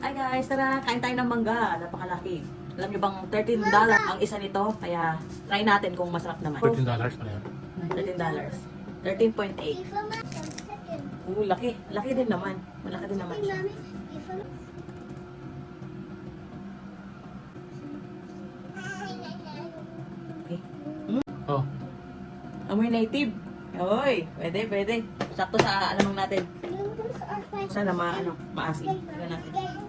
Hi guys, tara, kain tayo ng mangga. Napakalaki. Alam niyo bang 13 dollar ang isa nito? Kaya try natin kung masarap naman. $13 pa yan. 13 dollars. 13.8. Oo, laki. Laki din naman. Malaki din naman siya. Okay. Oh, Amoy native. Oy, pwede, pwede. Sakto sa alamang natin. Sana ma, ano, maasim. Tignan natin.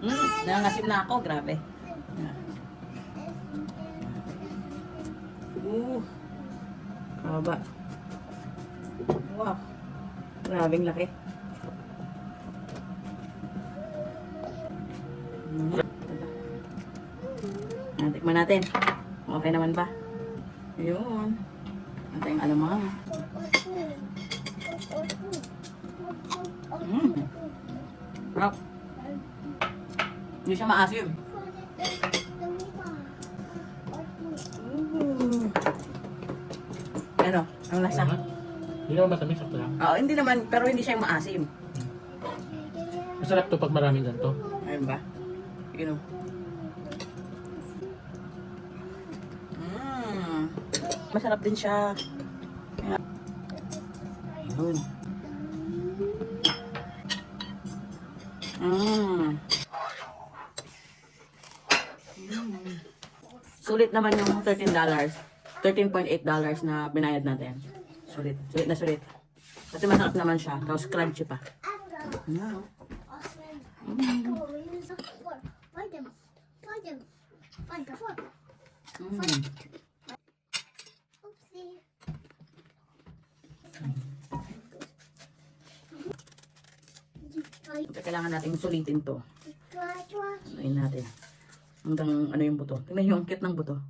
Hmm, nangangasim na ako. Grabe. Uh, haba. Wow. Grabing laki. Ah, Tikman natin. Okay naman ba? Yun. Ito yung alamang. Mm. Sarap. Hindi siya maasim. Ano? Ang lasa? ano? Hindi naman matamis, sakto lang. Oo, hindi naman, pero hindi siya yung maasim. Masarap to pag maraming ganito. Ayun ba? Yun o. Mm. Masarap din siya. Ayun. Mm. Sulit naman yung $13. $13.8 na binayad natin. Sulit. Sulit na sulit. Kasi masarap naman siya. Tapos crunchy pa. Foot. Mm. Kailangan nating sulitin to. Ayun natin. Hanggang ano yung buto. Tingnan yung kit ng buto.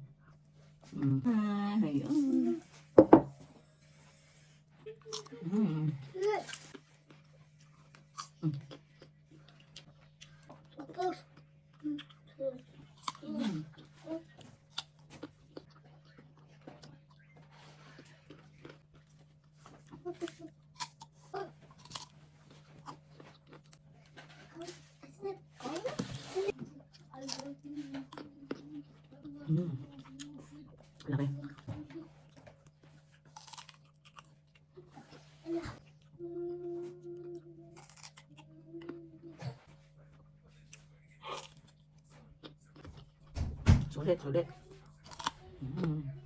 Mm. Ah, ayun. Mm. Look. Mm. Tapos, Mm. Mm. Laki. Sulit, sulit. Mm.